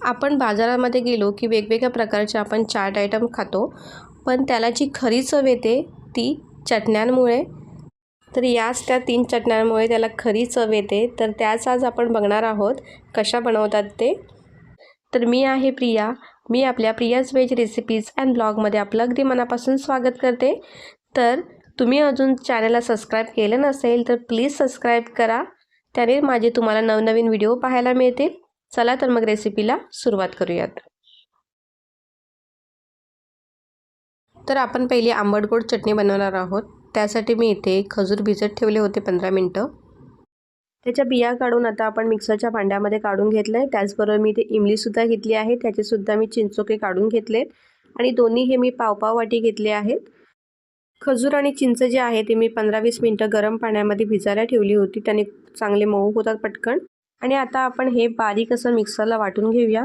आपण बाजारामध्ये गेलो की वेगवेगळ्या प्रकारचे आपण चाट आयटम खातो पण त्याला जी खरी चव येते ती चटण्यांमुळे. तर याच त्या तीन चटण्यांमुळे त्याला खरी चव येते. तर त्याच आज आपण बघणार आहोत कशा बनवतात ते. तर मी आहे प्रिया. मी आपल्या प्रियाज व्हेज रेसिपीज अँड ब्लॉगमध्ये आपलं अगदी मनापासून स्वागत करते. तर तुम्ही अजून चॅनलला सबस्क्राईब केलं नसेल तर प्लीज सबस्क्राईब करा. त्याने माझे तुम्हाला नवनवीन व्हिडिओ पाहायला मिळतील. चला तर मग रेसिपीला सुरुवात करूयात. तर आपण पहिली आंबट गोड चटणी बनवणार आहोत. त्यासाठी मी इथे खजूर भिजत ठेवले होते पंधरा मिनटं. त्याच्या बिया काढून आता आपण मिक्सरच्या भांड्यामध्ये काढून घेतलं आहे त्याचबरोबर मी इथे इमलीसुद्धा घेतली आहे. त्याचेसुद्धा मी चिंचोके काढून घेतले आणि दोन्ही हे मी पावपाव वाटी घेतले आहेत. खजूर आणि चिंच जे आहे ते मी पंधरा वीस मिनटं गरम पाण्यामध्ये भिजायला ठेवली होती. त्याने चांगले मऊ होतात पटकन. आणि आता आपण हे बारीक असं मिक्सरला वाटून घेऊया.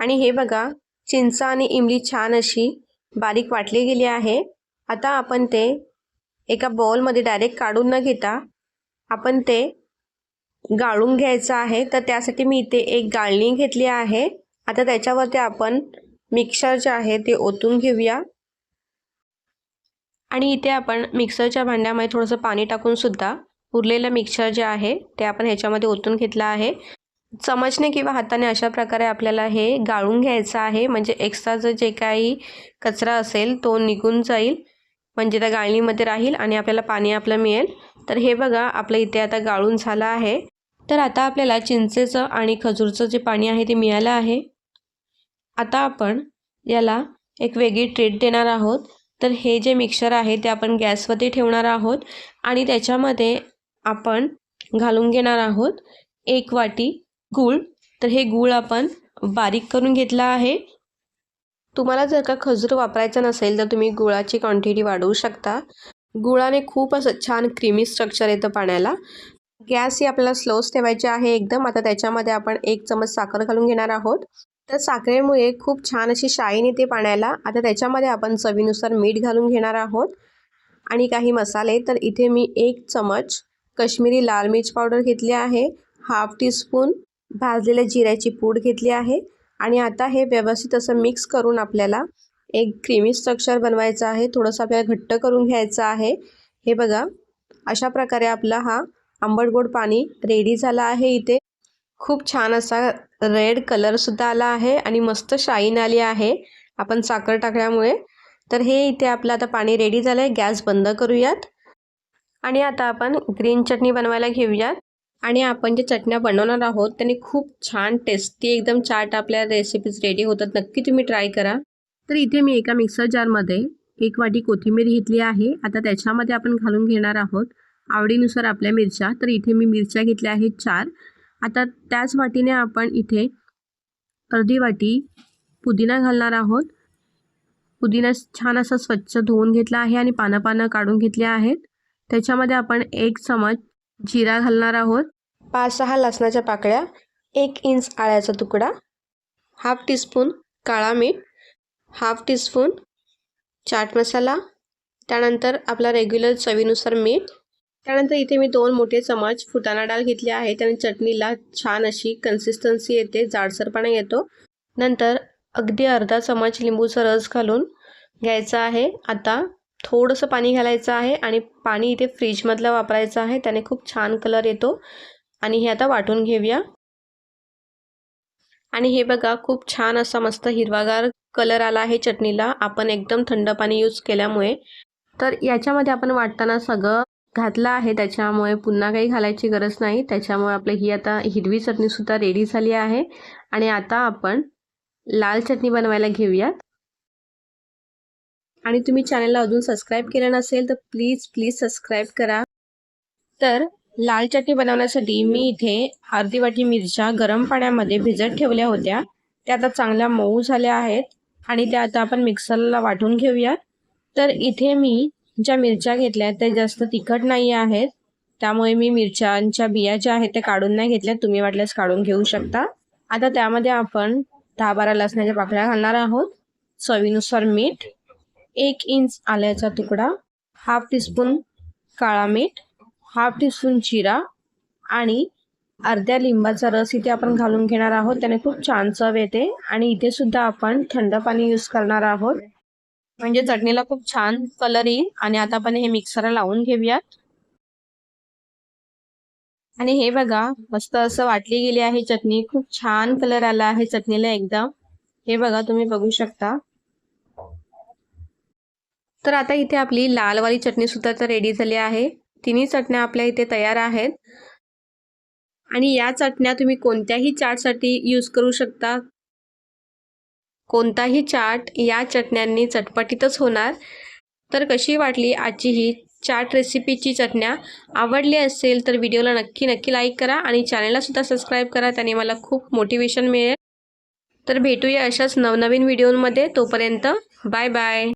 आणि हे बघा चिंच आणि इमली छान अशी बारीक वाटली गेली आहे. आता आपण ते एका बॉलमध्ये डायरेक्ट काढून न घेता आपण ते गाळून घ्यायचं आहे. तर त्यासाठी मी इथे एक गाळणी घेतली आहे. आता त्याच्यावरती आपण मिक्सर जे आहे ते ओतून घेऊया. आणि इथे आपण मिक्सरच्या भांड्यामध्ये थोडंसं पाणी टाकूनसुद्धा उरलेलं मिक्सर जे आहे ते आपण ह्याच्यामध्ये ओतून घेतलं आहे. चमचने किंवा हाताने अशा प्रकारे आपल्याला हे गाळून घ्यायचं आहे. म्हणजे एक्स्ट्राचं जे काही कचरा असेल तो निघून जाईल. म्हणजे त्या गाळणीमध्ये राहील आणि आपल्याला पाणी आपलं मिळेल. तर हे बघा आपलं इथे आता गाळून झालं आहे. तर आता आपल्याला चिंचेचं आणि खजूरचं जे पाणी आहे ते मिळालं आहे. आता आपण याला एक वेगळी ट्रीट देणार आहोत. तर हे जे मिक्सर आहे ते आपण गॅसवरती ठेवणार आहोत. आणि त्याच्यामध्ये आपण घालून घेणार आहोत. एक वाटी गूळ. तर हे गूळ आपण बारीक करून घेतला आहे. तुम्हाला जर का खजूर वापरायचा नसेल तर तुम्ही गुळाची क्वांटिटी वाढवू शकता. गुळाने खूप असं छान क्रीमी स्ट्रक्चर येतं पाण्याला. गॅस ही आपल्याला स्लोच ठेवायची आहे एकदम. आता त्याच्यामध्ये आपण एक चमच साखर घालून घेणार आहोत. तर साखरेमुळे खूप छान अशी शाईन येते पाण्याला. आता त्याच्यामध्ये आपण चवीनुसार मीठ घालून घेणार आहोत. आणि काही मसाले. तर इथे मी एक चमच कश्मीरी लाल मिर्च पावडर घेतली आहे. हाफ टीस्पून भाजलेल्या जिऱ्याची पूड घेतली आहे. आणि आता हे व्यवस्थित असं मिक्स करून आपल्याला एक क्रीमी स्ट्रक्चर बनवायचं आहे. थोडंसं आपल्याला घट्ट करून घ्यायचं आहे. हे बघा अशा प्रकारे आपला हा आंबट गोड पाणी रेडी झाला आहे इथे. खूप छान असा रेड कलरसुद्धा आला आहे आणि मस्त शाईन आली आहे. आपण साखर टाकल्यामुळे. तर हे इथे आपलं आता पाणी रेडी झालं आहे गॅस बंद करूयात. आणि आता आपण ग्रीन चटणी बनवायला घेऊयात. आणि आपण जे चटण्या बनवणार आहोत त्याने खूप छान टेस्टी एकदम चाट आपल्या रेसिपीज रेडी होतात. नक्की तुम्ही ट्राय करा. तर इथे मी एका मिक्सर जारमध्ये एक वाटी कोथिंबीर घेतली आहे. आता त्याच्यामध्ये आपण घालून घेणार आहोत आवडीनुसार आपल्या मिरच्या. तर इथे मी मिरच्या घेतल्या आहेत चार. आता त्याच वाटीने आपण इथे अर्धी वाटी पुदिना घालणार आहोत. पुदिना छान असा स्वच्छ धुवून घेतला आहे आणि पानं पानं काढून घेतले आहेत. त्याच्यामध्ये आपण एक चमच जिरा घालणार आहोत. पाच सहा लसणाच्या पाकळ्या एक इंच आळ्याचा तुकडा हाफ टीस्पून काळा मीठ हाफ टीस्पून चाट मसाला त्यानंतर आपला रेग्युलर चवीनुसार मीठ. त्यानंतर इथे मी दोन मोठे चमच फुटाणा डाळ घेतली आहे. त्याने चटणीला छान अशी कन्सिस्टन्सी येते जाडसरपणा येतो. नंतर अगदी अर्धा चमच लिंबूचा रस घालून घ्यायचा आहे. आता थोडंसं पाणी घालायचं आहे आणि पाणी इथे फ्रीजमधलं वापरायचं आहे. त्याने खूप छान कलर येतो. आणि हे आता वाटून घेऊया. आणि हे बघा खूप छान असा मस्त हिरवागार कलर आला आहे चटणीला. आपण एकदम थंड पाणी यूज केल्यामुळे. तर याच्यामध्ये आपण वाटताना सगळं घातलं आहे. त्याच्यामुळे पुन्हा काही घालायची गरज नाही. त्याच्यामुळे आपली ही आता हिरवी चटणीसुद्धा रेडी झाली आहे. आणि आता आपण लाल चटणी बनवायला घेऊयात. आणि तुम्ही चॅनलला अजून सबस्क्राईब केलं नसेल तर प्लीज प्लीज सबस्क्राईब करा. तर लाल चटणी बनवण्यासाठी मी इथे अर्धी वाटी मिरच्या गरम पाण्यामध्ये भिजत ठेवल्या होत्या. त्या आता चांगल्या मऊ झाल्या आहेत आणि त्या आता आपण मिक्सरला वाटून घेऊया तर इथे मी ज्या मिरच्या घेतल्या त्या जास्त तिखट नाही आहेत. त्यामुळे मी मिरच्यांच्या बिया ज्या आहेत त्या काढून नाही घेतल्या. तुम्ही वाटल्यास काढून घेऊ शकता. आता त्यामध्ये आपण दहा बारा लसणाच्या पाकळ्या घालणार आहोत. चवीनुसार मीठ एक इंच आल्याचा तुकडा हाफ टीस्पून काळा मीठ हाफ टीस्पून जिरा आणि अर्ध्या लिंबाचा रस इथे आपण घालून घेणार आहोत. त्याने खूप छान चव येते आणि इथे सुद्धा आपण थंड पाणी यूज करणार आहोत. म्हणजे चटणीला खूप छान कलर येईल आणि आता आपण हे मिक्सरला लावून घेऊयात. आणि हे बघा मस्त असं वाटली गेली आहे चटणी. खूप छान कलर आला आहे चटणीला एकदम. हे बघा तुम्ही बघू शकता. तर आता इथे आपली लालवाली चटणी सुद्धा तर रेडी झाली आहे. तिन्ही चटण्या आपल्या इथे तयार आहेत. आणि या चटण्या तुम्ही कोणत्याही चाटसाठी यूज करू शकता. कोणताही चाट या चटण्यांनी चटपटीतच होणार. तर कशी वाटली आजची ही चाट रेसिपीची चटण्या? आवडली असेल तर व्हिडिओला नक्की नक्की लाईक करा आणि चॅनललासुद्धा सबस्क्राईब करा. त्याने मला खूप मोटिवेशन मिळेल. तर भेटूया अशाच नवनवीन व्हिडिओमध्ये तोपर्यंत बाय बाय